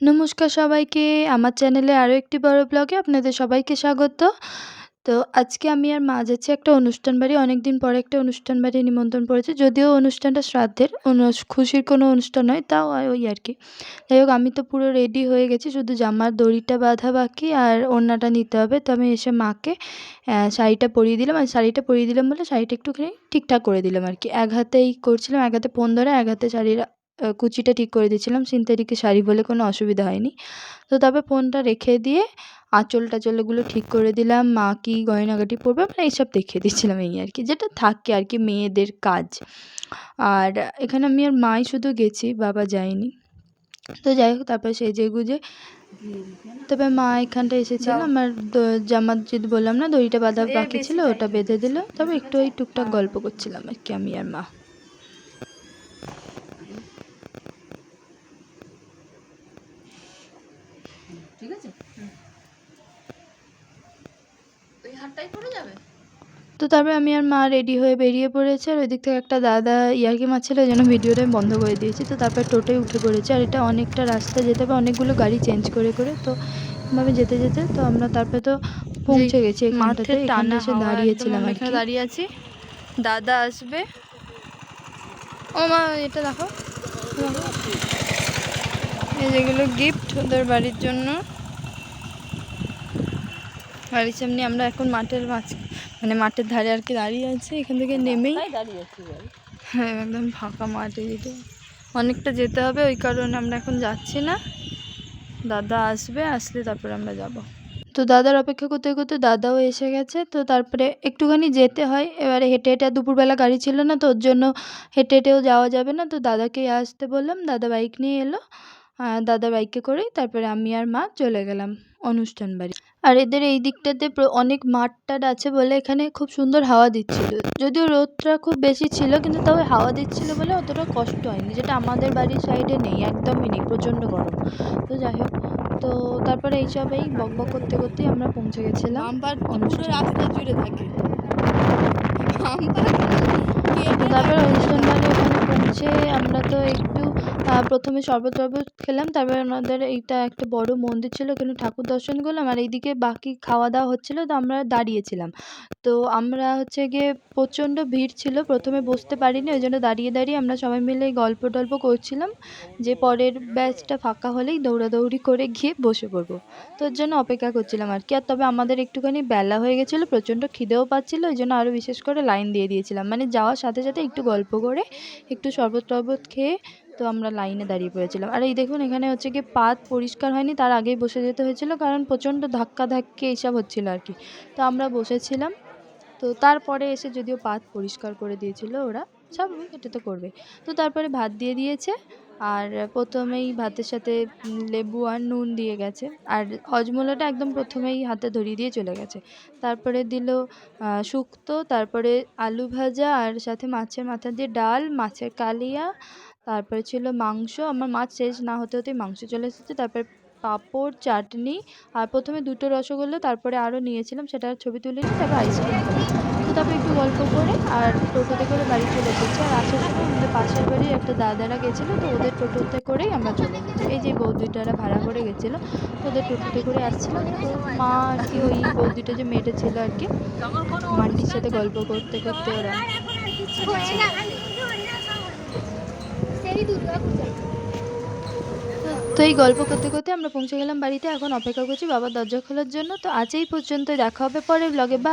নমস্কার সবাইকে। আমার চ্যানেলে আরও একটি বড় ব্লগে আপনাদের সবাইকে স্বাগত। তো আজকে আমি আর মা যাচ্ছি একটা অনুষ্ঠান বাড়ি। অনেক দিন পরে একটা অনুষ্ঠান বাড়ি নিমন্ত্রণ পড়েছে। যদিও অনুষ্ঠানটা শ্রাদ্ধের খুশির কোনো অনুষ্ঠান নয়, তাও ওই আর কি। যাই হোক, আমি তো পুরো রেডি হয়ে গেছি। শুধু জামার দড়িটা বাঁধা বাকি আর ওড়নাটা নিতে হবে। তো আমি এসে মাকে শাড়িটা পরিয়ে দিলাম। আর শাড়িটা পরিয়ে দিলাম বলে শাড়িটা একটুখানি ঠিকঠাক করে দিলাম আর কি। এক হাতেই করছিলাম, এক হাতে ফোন ধরে, এক হাতে শাড়ির কুচিটা ঠিক করে দিয়েছিলাম। সিনথেটিকের শাড়ি বলে কোনো অসুবিধা হয়নি। তো তারপর ফোনটা রেখে দিয়ে আঁচল টাচলগুলো ঠিক করে দিলাম। মা কি গয়নাগাটি পরবে? মানে এইসব দেখিয়ে দিচ্ছিলাম এই আর কি। যেটা থাকে আর কি মেয়েদের কাজ। আর এখানে আমি আর মাই শুধু গেছি বাবা যায়নি। তো যাই হোক তারপর সেজে গুজে তবে মা এখানটা এসেছিল। আমার জামার যদি বললাম না দড়িটা বাঁধা বাকি ছিল ওটা বেঁধে দিল। তবে একটু ওই টুকটাক গল্প করছিলাম আর কি আমি আর মা। ঠিক আছে? ওই হারটাই পড়ে যাবে? তো তারপরে আমি আর মা রেডি হয়ে বেরিয়ে পড়েছে আর ওই দিক থেকে একটা দাদা ইয়ার্কি মারছিল ওই জন্য ভিডিওটা আমি বন্ধ করে দিয়েছি। তো তারপর টোটোয় উঠে পড়েছে আর এটা অনেকটা রাস্তা যেতে হবে অনেকগুলো গাড়ি চেঞ্জ করে করে। তো এভাবে যেতে যেতে তো আমরা তারপরে তো পৌঁছে গেছি এখানটাতে এখানে এসে দাঁড়িয়েছিলাম আর এখানে কি। দাঁড়িয়ে আছি। দাদা আসবে। ও মা এটা দেখো। এই যেগুলো গিফট ওদের বাড়ির জন্য। বাড়ির সামনে আমরা এখন মাঠের মাছ মানে মাঠের ধারে আর কি দাঁড়িয়ে আছি এখান থেকে নেমেই। হ্যাঁ একদম ফাঁকা মাঠে এদিকে। অনেকটা যেতে হবে ওই কারণে আমরা এখন যাচ্ছি না। দাদা আসবে আসলে তারপরে আমরা যাব। তো দাদার অপেক্ষা করতে করতে দাদাও এসে গেছে তো তারপরে একটুখানি যেতে হয়। এবারে হেঁটে হেঁটে আর দুপুরবেলা গাড়ি ছিল না তো ওর জন্য হেঁটে হেঁটেও যাওয়া যাবে না। তো দাদাকেই আসতে বললাম দাদা বাইক নিয়ে এলো। দাদা বাইকে করেই তারপরে আমি আর মা চলে গেলাম অনুষ্ঠান বাড়ি। আর এদের এই দিকটাতে অনেক মাঠ টাট আছে বলে এখানে খুব সুন্দর হাওয়া দিচ্ছিল। যদিও রোদটা খুব বেশি ছিল কিন্তু তবে হাওয়া দিচ্ছিল বলে অতটা কষ্ট হয়নি যেটা আমাদের বাড়ির সাইডে নেই একদমই নেই প্রচণ্ড গরম। তো যাই হোক তো তারপরে এইসব এই বক বক করতে করতেই আমরা পৌঁছে গেছিলাম। রাস্তা জুড়ে থাকে। তারপরে অনুষ্ঠান বাড়ি ওখানে পৌঁছে আমরা তো একটু প্রথমে শরবত টরবত খেলাম, তারপরে আমাদের এইটা একটা বড় মন্দির ছিল, ওখানে ঠাকুর দর্শন করলাম, আর এইদিকে বাকি খাওয়া দাওয়া হচ্ছিল, তো আমরা দাঁড়িয়েছিলাম। তো আমরা হচ্ছে গিয়ে প্রচণ্ড ভিড় ছিল, প্রথমে বসতে পারিনি, ওই জন্য দাঁড়িয়ে দাঁড়িয়ে আমরা সবাই মিলে গল্প টল্প করছিলাম, যে পরের ব্যাচটা ফাঁকা হলেই দৌড়াদৌড়ি করে গিয়ে বসে পড়ব। তো ওর জন্য অপেক্ষা করছিলাম আর কি, আর তবে আমাদের একটুখানি বেলা হয়ে গেছিল, প্রচণ্ড খিদেও পাচ্ছিলো, ওই জন্য আরও বিশেষ করে লাইন দিয়ে দিয়েছিলাম মানে যাওয়ার সাথে সাথে একটু গল্প করে, একটু শরবত টরবত খেয়ে তো আমরা লাইনে দাঁড়িয়ে পড়েছিলাম। আর এই দেখুন, এখানে হচ্ছে কি পাত পরিষ্কার হয়নি, তার আগেই বসে যেতে হয়েছিল, কারণ প্রচণ্ড ধাক্কা ধাক্কি এইসব হচ্ছিল আর কি। তো আমরা বসেছিলাম, তো তারপরে এসে যদিও পাত পরিষ্কার করে দিয়েছিল ওরা স্বাভাবিক এটা তো করবে। তো তারপরে ভাত দিয়ে দিয়েছে, আর প্রথমেই ভাতের সাথে লেবু আর নুন দিয়ে গেছে, আর হজমোলাটা একদম প্রথমেই হাতে ধরিয়ে দিয়ে চলে গেছে। তারপরে দিল শুক্তো, তারপরে আলু ভাজা, আর সাথে মাছের মাথা দিয়ে ডাল, মাছের কালিয়া তারপরে ছিল মাংস, আমার মাছ শেষ না হতে হতেই মাংস চলে এসেছে। তারপরে পাঁপড়, চাটনি আর প্রথমে দুটো রসগোল্লা, তারপরে আরও নিয়েছিলাম সেটার ছবি তুলে নিই তারপর আইসক্রিম তো তারপরে একটু গল্প করে আর টোটোতে করে বাড়ি চলে এসেছি। আর আসার সময় আমাদের পাশের বাড়ির একটা দাদারা গেছিল, তো ওদের টোটোতে করেই আমরা চলে গেছি এই যে বৌদিটারা ভাড়া করে গেছিল, তো ওদের টোটোতে করে আসছিলাম। তো মা আর কি ওই বৌদিটা যে মেয়েটা ছিল আর কি মাটির সাথে গল্প করতে করতে ওরা তো এই গল্প করতে করতে আমরা পৌঁছে গেলাম বাড়িতে। এখন অপেক্ষা করছি বাবার দরজা খোলার জন্য। তো আজ এই পর্যন্ত দেখা হবে পরের ব্লগে বা